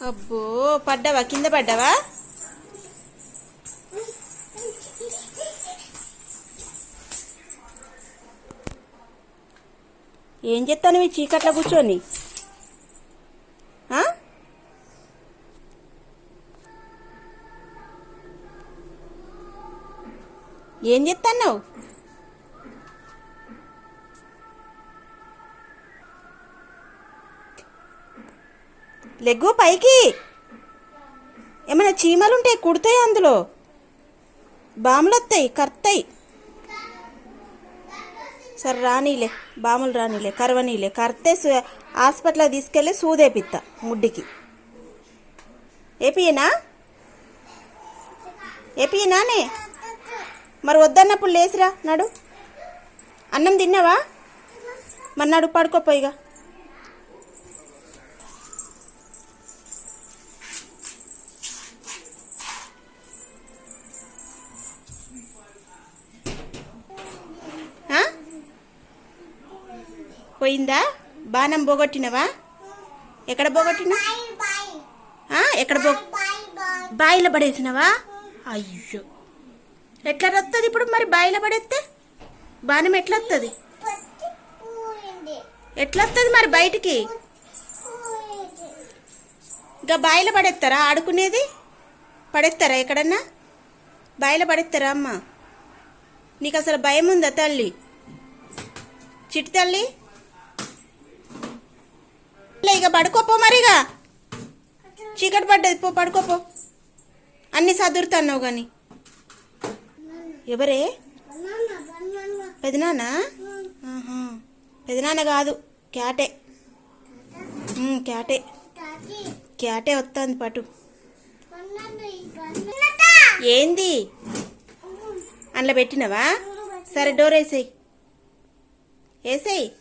అబ్బో పడ్డావా? కింద పడ్డావా? ఏం చెప్తాను మీ చీకట్లో కూర్చొని? ఆ? ఏం చెప్తాన్నావు లెగ్గు పైకి. ఏమైనా చీమలు ఉంటాయి కుడతాయి అందులో? బాములు వస్తాయి కర్తాయి. సరే రానీలే బాములు రానీలే కరవనీలే. కర్తే సు- హాస్పిటల్కి తీసుకెళ్ళి సూదేపిత్త ముడ్డికి. ఏపీనా ఏపీనానే మరి వద్దన్నప్పుడు లేచిరా నడు. అన్నం తిన్నావా? మరి నడు పడుకోపోయిగా పోయిందా? బాణం పోగొట్టినవా? ఎక్కడ పోగొట్టినా? ఎక్కడ పో బాయిలో పడేసినవా? అయ్యో. ఎట్లా వస్తుంది ఇప్పుడు మరి బాయిలో పడేస్తే బాణం ఎట్లా వస్తుంది ఎట్లా వస్తుంది మరి బయటికి? ఇంకా బాయిలో పడేస్తారా ఆడుకునేది? పడేస్తారా ఎక్కడన్నా? బాయిలో పడేస్తారా అమ్మ? నీకు అసలు భయం ఉందా తల్లి? చిట్టి తల్లి? ఇక పడుకోపో మరిగా. చీకటి పడ్డది పో పడుకోపో. అన్ని సదురుతున్నావు కానీ ఎవరే? పెదనాన్న? పెదనాన్న కాదు క్యాటే. క్యాటే. క్యాటే వస్తుంది పటు. ఏంది? అందులో పెట్టినవా? సరే డోర్ వేసేయి. వేసేయి.